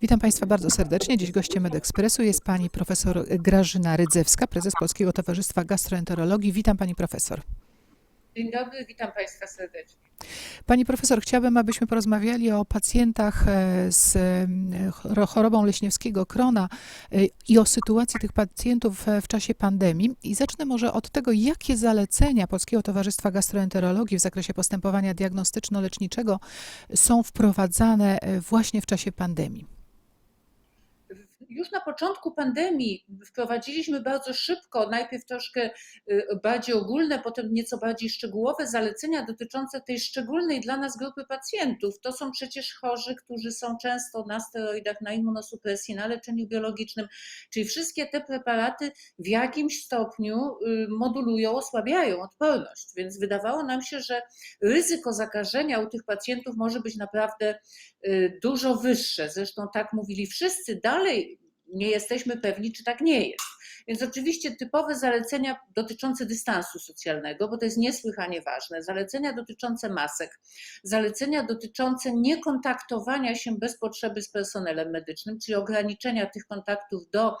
Witam Państwa bardzo serdecznie. Dziś gościem Medekspresu jest pani profesor Grażyna Rydzewska, prezes Polskiego Towarzystwa Gastroenterologii. Witam pani profesor. Dzień dobry, witam Państwa serdecznie. Pani profesor, chciałabym, abyśmy porozmawiali o pacjentach e, z e, chor- chorobą leśniewskiego krona e, i o sytuacji tych pacjentów w czasie pandemii. I zacznę może od tego, jakie zalecenia Polskiego Towarzystwa Gastroenterologii w zakresie postępowania diagnostyczno-leczniczego są wprowadzane właśnie w czasie pandemii. Już na początku pandemii wprowadziliśmy bardzo szybko, najpierw troszkę y, bardziej ogólne, potem nieco bardziej szczegółowe zalecenia dotyczące tej szczególnej dla nas grupy pacjentów. To są przecież chorzy, którzy są często na steroidach, na immunosupresji, na leczeniu biologicznym, czyli wszystkie te preparaty w jakimś stopniu y, modulują, osłabiają odporność. Więc wydawało nam się, że ryzyko zakażenia u tych pacjentów może być naprawdę y, dużo wyższe. Zresztą tak mówili wszyscy. Dalej nie jesteśmy pewni, czy tak nie jest. Więc oczywiście typowe zalecenia dotyczące dystansu socjalnego, bo to jest niesłychanie ważne, zalecenia dotyczące masek, zalecenia dotyczące niekontaktowania się bez potrzeby z personelem medycznym, czyli ograniczenia tych kontaktów do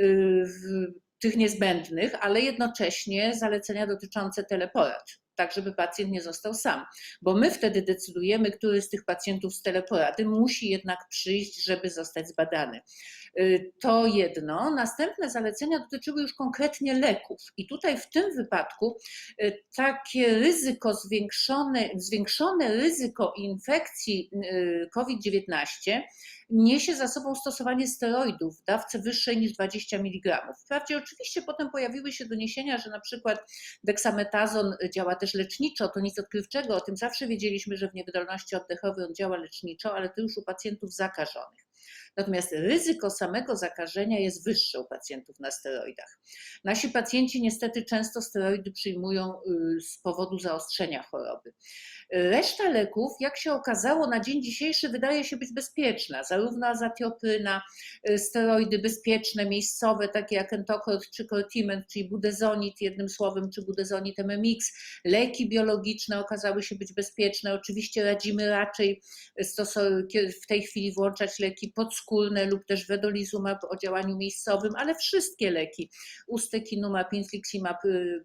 y, w- tych niezbędnych, ale jednocześnie zalecenia dotyczące teleporad, tak żeby pacjent nie został sam bo my wtedy decydujemy, który z tych pacjentów z teleporady musi jednak przyjść, żeby zostać zbadany. Y, To jedno. Następne zalecenia dotyczyły już konkretnie leków. I tutaj w tym wypadku y, takie ryzyko zwiększone, zwiększone ryzyko infekcji y, COVID-19 niesie za sobą stosowanie steroidów w dawce wyższej niż 20 mg. Wprawdzie oczywiście potem pojawiły się doniesienia, że na przykład deksametazon działa też leczniczo, to nic odkrywczego, o tym zawsze wiedzieliśmy, że w niewydolności oddechowej on działa leczniczo, ale to już u pacjentów zakażonych. Natomiast ryzyko samego zakażenia jest wyższe u pacjentów na steroidach. Nasi pacjenci niestety często steroidy przyjmują y, z powodu zaostrzenia choroby. Reszta leków, jak się okazało, na dzień dzisiejszy wydaje się być bezpieczna. Zarówno azatiopryna, y, steroidy bezpieczne, miejscowe, takie jak Entocort czy Cortiment, czyli budezonid, jednym słowem, czy budezonid MMX, leki biologiczne okazały się być bezpieczne. Oczywiście radzimy raczej kie- w tej chwili włączać leki podskórne lub też vedolizumab o działaniu miejscowym, ale wszystkie leki, ustekinumab, infliximab, y,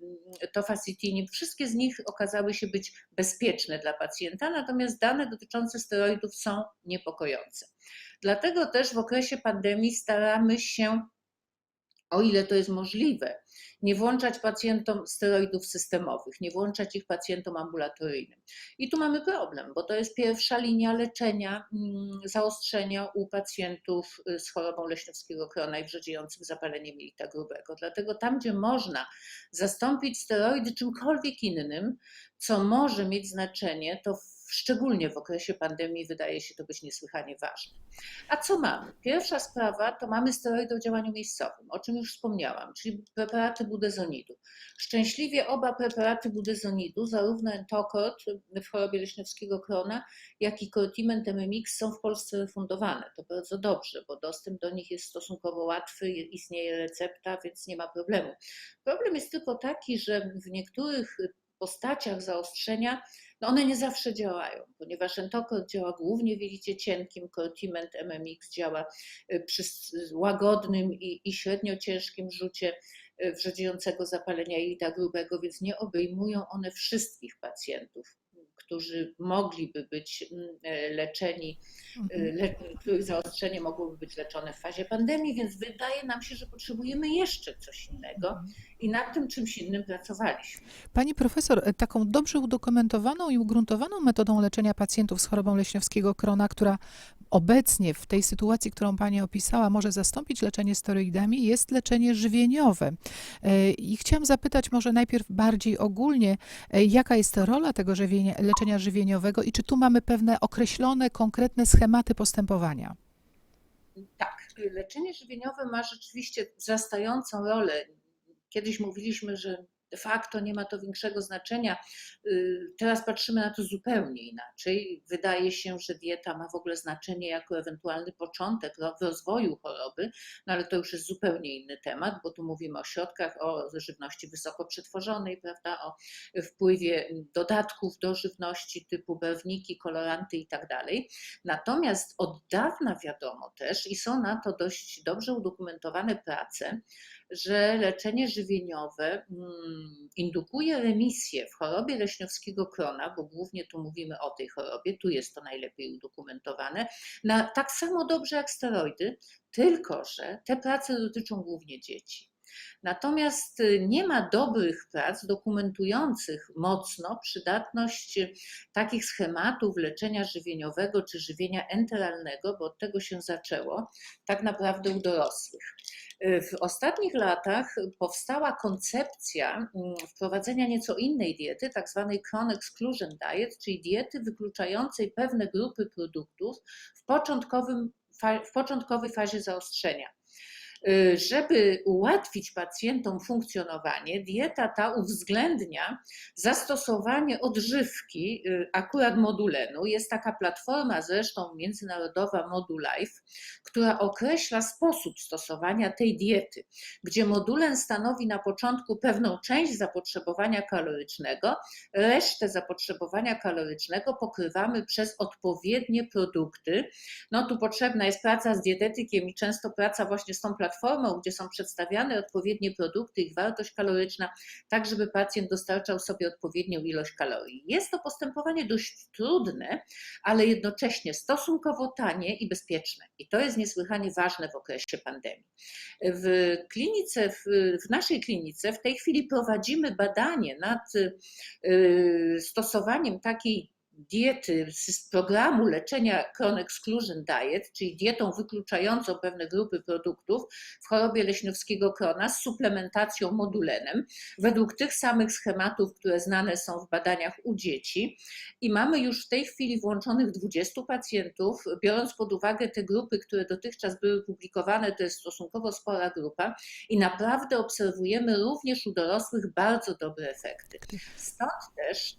tofacitinib, wszystkie z nich okazały się być bezpieczne dla pacjenta, natomiast dane dotyczące steroidów są niepokojące. Dlatego też w okresie pandemii staramy się, o ile to jest możliwe, nie włączać pacjentom steroidów systemowych, nie włączać ich pacjentom ambulatoryjnym. I tu mamy problem, bo to jest pierwsza linia leczenia mm, zaostrzenia u pacjentów y, z chorobą leśniowskiego krona i wrzodziejącym zapaleniem jelita grubego. Dlatego tam, gdzie można zastąpić steroidy czymkolwiek innym, co może mieć znaczenie, to w- szczególnie w okresie pandemii wydaje się to być niesłychanie ważne. A co mamy? Pierwsza sprawa to mamy steroidy o działaniu miejscowym, o czym już wspomniałam, czyli preparaty budezonidu. Szczęśliwie oba preparaty budezonidu, zarówno Entocort w chorobie leśniowskiego krona, jak i Cortiment MMX są w Polsce refundowane. To bardzo dobrze, bo dostęp do nich jest stosunkowo łatwy, istnieje recepta, więc nie ma problemu. Problem jest tylko taki, że w niektórych postaciach zaostrzenia no one nie zawsze działają, ponieważ Entocort działa głównie w jelicie cienkim, Cortiment MMX działa y, przy łagodnym i, i średnio ciężkim rzucie y, wrzodziejącego zapalenia jelita grubego, więc nie obejmują one wszystkich pacjentów, którzy mogliby być mm, e, leczeni, y, le, których zaostrzenie mogłoby być leczone w fazie pandemii, więc wydaje nam się, że potrzebujemy jeszcze coś innego i nad tym czymś innym pracowaliśmy. Pani profesor, e, taką dobrze udokumentowaną i ugruntowaną metodą leczenia pacjentów z chorobą leśniowskiego krona, która obecnie w tej sytuacji, którą Pani opisała, może zastąpić leczenie steroidami, jest leczenie żywieniowe. E, I chciałam zapytać może najpierw bardziej ogólnie, e, jaka jest rola tego żywienia, leczenia żywieniowego i czy tu mamy pewne określone, konkretne schematy postępowania? Tak, leczenie żywieniowe ma rzeczywiście wzrastającą rolę. Kiedyś mówiliśmy, że de facto nie ma to większego znaczenia. Y, Teraz patrzymy na to zupełnie inaczej. Wydaje się, że dieta ma w ogóle znaczenie jako ewentualny początek ro- rozwoju choroby, no ale to już jest zupełnie inny temat, bo tu mówimy o środkach, o żywności wysoko przetworzonej, prawda, o wpływie dodatków do żywności typu barwniki, koloranty i tak dalej. Natomiast od dawna wiadomo też i są na to dość dobrze udokumentowane prace, że leczenie żywieniowe mm, indukuje remisję w chorobie leśniowskiego krona, bo głównie tu mówimy o tej chorobie, tu jest to najlepiej udokumentowane, na, tak samo dobrze jak steroidy, tylko że te prace dotyczą głównie dzieci. Natomiast y, nie ma dobrych prac dokumentujących mocno przydatność y, takich schematów leczenia żywieniowego czy żywienia enteralnego, bo od tego się zaczęło, tak naprawdę u dorosłych. W ostatnich latach powstała koncepcja mm, wprowadzenia nieco innej diety, tak zwanej Chronic Exclusion Diet, czyli diety wykluczającej pewne grupy produktów w, początkowym, w początkowej fazie zaostrzenia. Y, Żeby ułatwić pacjentom funkcjonowanie, dieta ta uwzględnia zastosowanie odżywki, y, akurat modulenu. Jest taka platforma zresztą międzynarodowa Modulife, która określa sposób stosowania tej diety, gdzie modulen stanowi na początku pewną część zapotrzebowania kalorycznego, resztę zapotrzebowania kalorycznego pokrywamy przez odpowiednie produkty. No tu potrzebna jest praca z dietetykiem i często praca właśnie z tą platformą, gdzie są przedstawiane odpowiednie produkty, ich wartość kaloryczna, tak żeby pacjent dostarczał sobie odpowiednią ilość kalorii. Jest to postępowanie dość trudne, ale jednocześnie stosunkowo tanie i bezpieczne. I to jest niesłychanie ważne w okresie pandemii. W klinice, w, w naszej klinice w tej chwili prowadzimy badanie nad y, stosowaniem takiej diety z programu leczenia Chronic Exclusion Diet, czyli dietą wykluczającą pewne grupy produktów w chorobie leśniowskiego krona z suplementacją modulenem, według tych samych schematów, które znane są w badaniach u dzieci. I mamy już w tej chwili włączonych 20 pacjentów, biorąc pod uwagę te grupy, które dotychczas były publikowane, to jest stosunkowo spora grupa i naprawdę obserwujemy również u dorosłych bardzo dobre efekty. Stąd też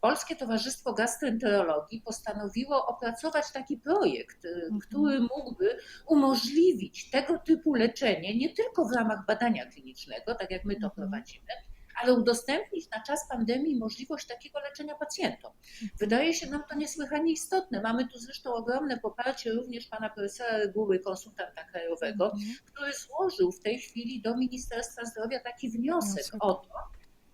Polskie Towarzystwo Gastroenterologii postanowiło opracować taki projekt, y, który mógłby umożliwić tego typu leczenie nie tylko w ramach badania klinicznego, tak jak my to Mhm. prowadzimy, ale udostępnić na czas pandemii możliwość takiego leczenia pacjentom. Wydaje się nam to niesłychanie istotne. Mamy tu zresztą ogromne poparcie również pana profesora Reguły, konsultanta krajowego, Mhm. który złożył w tej chwili do Ministerstwa Zdrowia taki Wniosek. o to,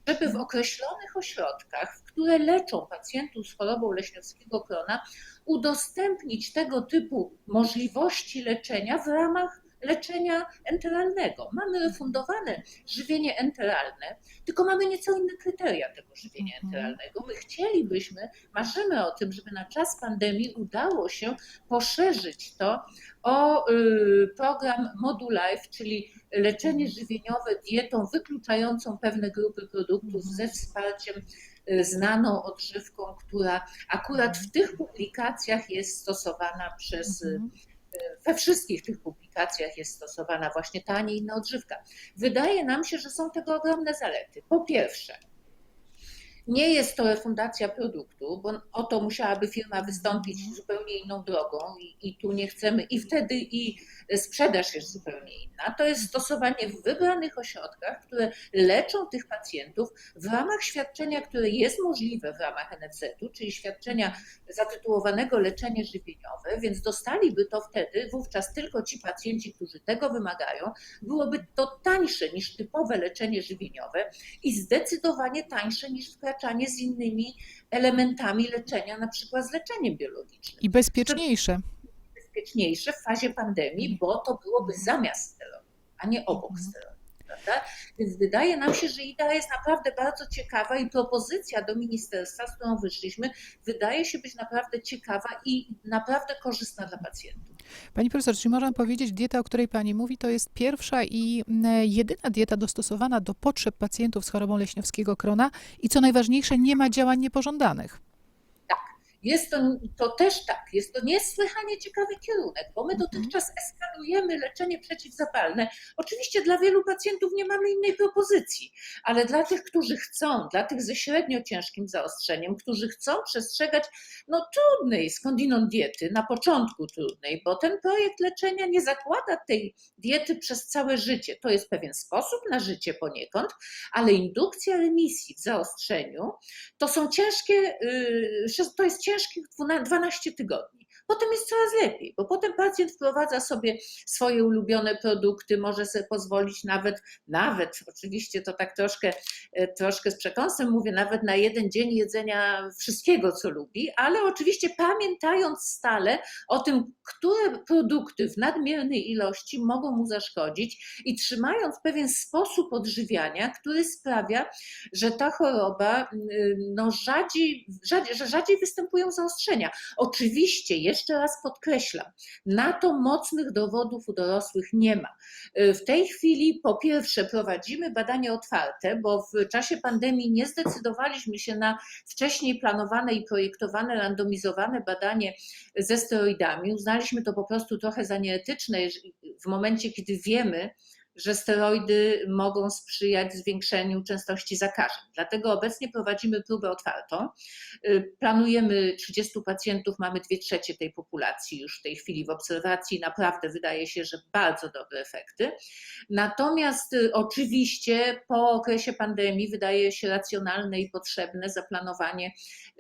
żeby w określonych ośrodkach, które leczą pacjentów z chorobą leśniowskiego krona, udostępnić tego typu możliwości leczenia w ramach leczenia enteralnego. Mamy refundowane żywienie enteralne, tylko mamy nieco inne kryteria tego żywienia Mhm. enteralnego. My chcielibyśmy, marzymy o tym, żeby na czas pandemii udało się poszerzyć to o y, program Modulife, czyli leczenie żywieniowe dietą wykluczającą pewne grupy produktów Mhm. ze wsparciem y, znaną odżywką, która akurat w tych publikacjach jest stosowana przez, y, Mhm. We wszystkich tych publikacjach jest stosowana właśnie ta, a nie inna odżywka. Wydaje nam się, że są tego ogromne zalety. Po pierwsze, nie jest to refundacja produktu, bo o to musiałaby firma wystąpić Mhm. zupełnie inną drogą i, i tu nie chcemy, i wtedy i sprzedaż jest zupełnie inna. To jest stosowanie w wybranych ośrodkach, które leczą tych pacjentów w ramach świadczenia, które jest możliwe w ramach NFZ-u, czyli świadczenia zatytułowanego leczenie żywieniowe, więc dostaliby to wtedy wówczas tylko ci pacjenci, którzy tego wymagają. Byłoby to tańsze niż typowe leczenie żywieniowe i zdecydowanie tańsze niż wkraczanie z innymi elementami leczenia, na przykład z leczeniem biologicznym. I bezpieczniejsze. Bezpieczniejsze w fazie pandemii, bo to byłoby zamiast steroidów, a nie obok Mhm. steroidów. Prawda? Więc wydaje nam się, że idea jest naprawdę bardzo ciekawa i propozycja do ministerstwa, z którą wyszliśmy, wydaje się być naprawdę ciekawa i naprawdę korzystna dla pacjentów. Pani profesor, czy można powiedzieć, dieta, o której pani mówi, to jest pierwsza i mm, jedyna dieta dostosowana do potrzeb pacjentów z chorobą leśniowskiego krona i co najważniejsze, nie ma działań niepożądanych. Jest to, to też tak, jest to niesłychanie ciekawy kierunek, bo my Mhm. dotychczas eskalujemy leczenie przeciwzapalne. Oczywiście dla wielu pacjentów nie mamy innej propozycji, ale dla tych, którzy chcą, dla tych ze średnio ciężkim zaostrzeniem, którzy chcą przestrzegać no, trudnej skądinąd diety, na początku trudnej, bo ten projekt leczenia nie zakłada tej diety przez całe życie. To jest pewien sposób na życie poniekąd, ale indukcja remisji w zaostrzeniu to są ciężkie, y, to jest ciężkich 12 tygodni. Potem jest coraz lepiej, bo potem pacjent wprowadza sobie swoje ulubione produkty, może sobie pozwolić nawet, nawet, oczywiście to tak troszkę, e, troszkę z przekąsem mówię, nawet na jeden dzień jedzenia wszystkiego, co lubi, ale oczywiście pamiętając stale o tym, które produkty w nadmiernej ilości mogą mu zaszkodzić i trzymając pewien sposób odżywiania, który sprawia, że ta choroba y, no, rzadziej, rzadziej, że rzadziej występują zaostrzenia. Oczywiście, jeszcze raz podkreślam, na to mocnych dowodów u dorosłych nie ma. Y, W tej chwili po pierwsze prowadzimy badania otwarte, bo w czasie pandemii nie zdecydowaliśmy się na wcześniej planowane i projektowane randomizowane badanie ze steroidami. Uznaliśmy to po prostu trochę za nieetyczne w momencie, kiedy wiemy, że steroidy mogą sprzyjać zwiększeniu częstości zakażeń. Dlatego obecnie prowadzimy próbę otwartą. Y, Planujemy 30 pacjentów, mamy dwie trzecie tej populacji już w tej chwili w obserwacji. Naprawdę wydaje się, że bardzo dobre efekty. Natomiast y, oczywiście po okresie pandemii wydaje się racjonalne i potrzebne zaplanowanie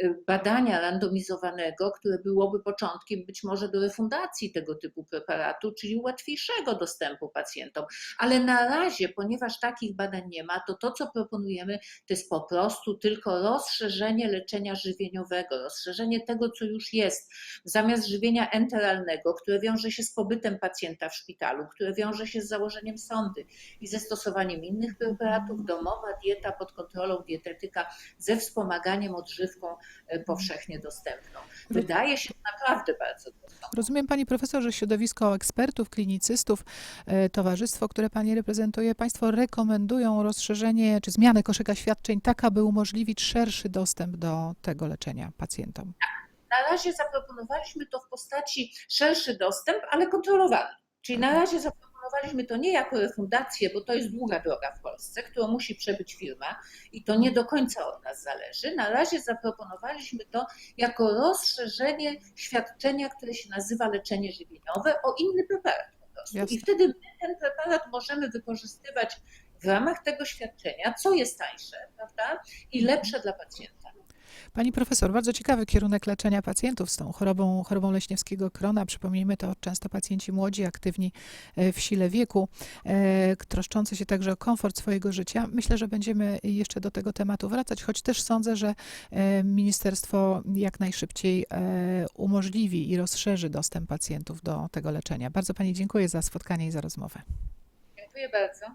y, badania randomizowanego, które byłoby początkiem być może do refundacji tego typu preparatu, czyli łatwiejszego dostępu pacjentom. Ale na razie, ponieważ takich badań nie ma, to to, co proponujemy, to jest po prostu tylko rozszerzenie leczenia żywieniowego, rozszerzenie tego, co już jest, zamiast żywienia enteralnego, które wiąże się z pobytem pacjenta w szpitalu, które wiąże się z założeniem sondy i ze stosowaniem innych preparatów, domowa dieta pod kontrolą dietetyka ze wspomaganiem odżywką e, powszechnie dostępną. Wydaje się naprawdę bardzo dobrze. Rozumiem pani profesor, że środowisko ekspertów, klinicystów, e, towarzystwo, które pani reprezentuje, państwo rekomendują rozszerzenie czy zmianę koszyka świadczeń tak, aby umożliwić szerszy dostęp do tego leczenia pacjentom. Na razie zaproponowaliśmy to w postaci szerszy dostęp, ale kontrolowany. Czyli na razie zaproponowaliśmy to nie jako refundację, bo to jest długa droga w Polsce, którą musi przebyć firma i to nie do końca od nas zależy. Na razie zaproponowaliśmy to jako rozszerzenie świadczenia, które się nazywa leczenie żywieniowe o inny preparat prostu. Jasne. I wtedy my ten preparat możemy wykorzystywać w ramach tego świadczenia, co jest tańsze, prawda, i lepsze dla pacjenta. Pani profesor, bardzo ciekawy kierunek leczenia pacjentów z tą chorobą, chorobą leśniewskiego krona. Przypomnijmy to często pacjenci młodzi, aktywni e, w sile wieku, e, troszczący się także o komfort swojego życia. Myślę, że będziemy jeszcze do tego tematu wracać, choć też sądzę, że e, ministerstwo jak najszybciej umożliwi i rozszerzy dostęp pacjentów do tego leczenia. Bardzo Pani dziękuję za spotkanie i za rozmowę. Dziękuję bardzo.